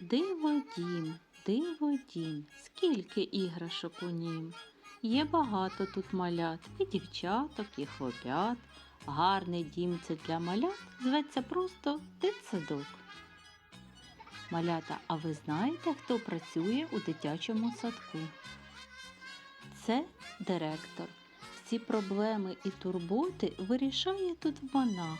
Диво дім, диво дім, скільки іграшок у нім. Є багато тут малят, і дівчаток, і хлопят. Гарний дім це для малят зветься просто дитсадок. Малята, а ви знаєте, хто працює у дитячому садку? Це директор. Всі проблеми і турботи вирішає тут вона.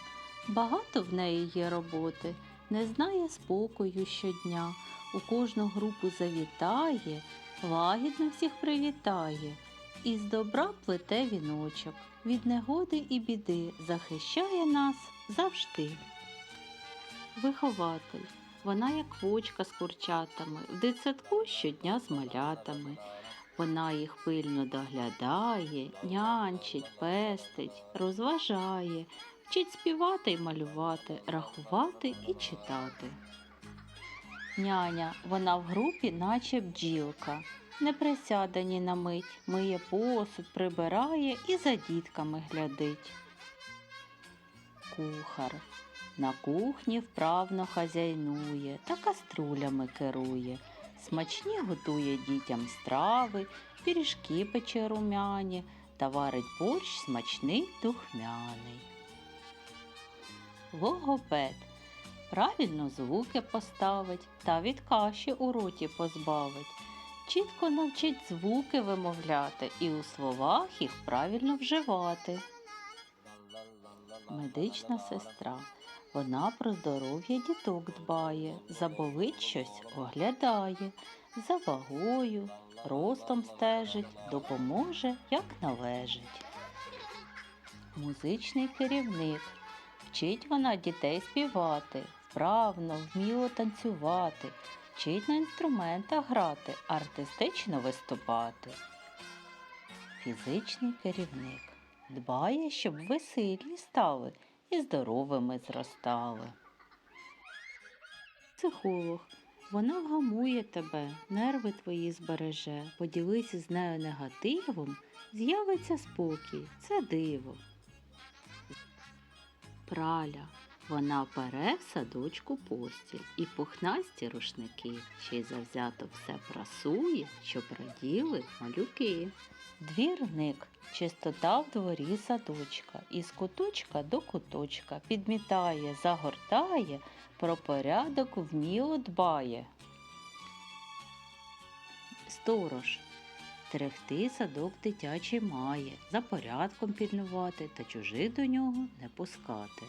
Багато в неї є роботи, не знає спокою щодня. У кожну групу завітає, лагідно всіх привітає. Із добра плете віночок, від негоди і біди захищає нас завжди. Вихователь. Вона як вочка з курчатами, в дитсадку щодня з малятами. Вона їх пильно доглядає, нянчить, пестить, розважає, вчить співати й малювати, рахувати і читати. Няня, вона в групі, наче бджілка, не присяде ні на мить, миє посуд, прибирає і за дітками глядить. Кухар на кухні вправно хазяйнує та каструлями керує. Смачні готує дітям страви, пиріжки пече румяні та варить борщ смачний духмяний. Логопед правильно звуки поставить та від каші у роті позбавить. Чітко навчить звуки вимовляти і у словах їх правильно вживати. Медична сестра. Вона про здоров'я діток дбає, заболить щось оглядає, за вагою, ростом стежить, допоможе, як належить. Музичний керівник. Вчить вона дітей співати, вправно, вміло танцювати, вчить на інструментах грати, артистично виступати. Фізичний керівник дбає, щоб ви сильні стали і здоровими зростали. Психолог. Вона вгамує тебе, нерви твої збереже, поділися з нею негативом, з'явиться спокій, це диво. Праля. Вона пере в садочку постіль і пухнасті рушники, ще й завзято все прасує, щоб раділи малюки. Двірник чистота в дворі садочка, із куточка до куточка підмітає, загортає, про порядок вміло дбає. Сторож. Стерегти садок дитячий має, за порядком пільнувати та чужих до нього не пускати.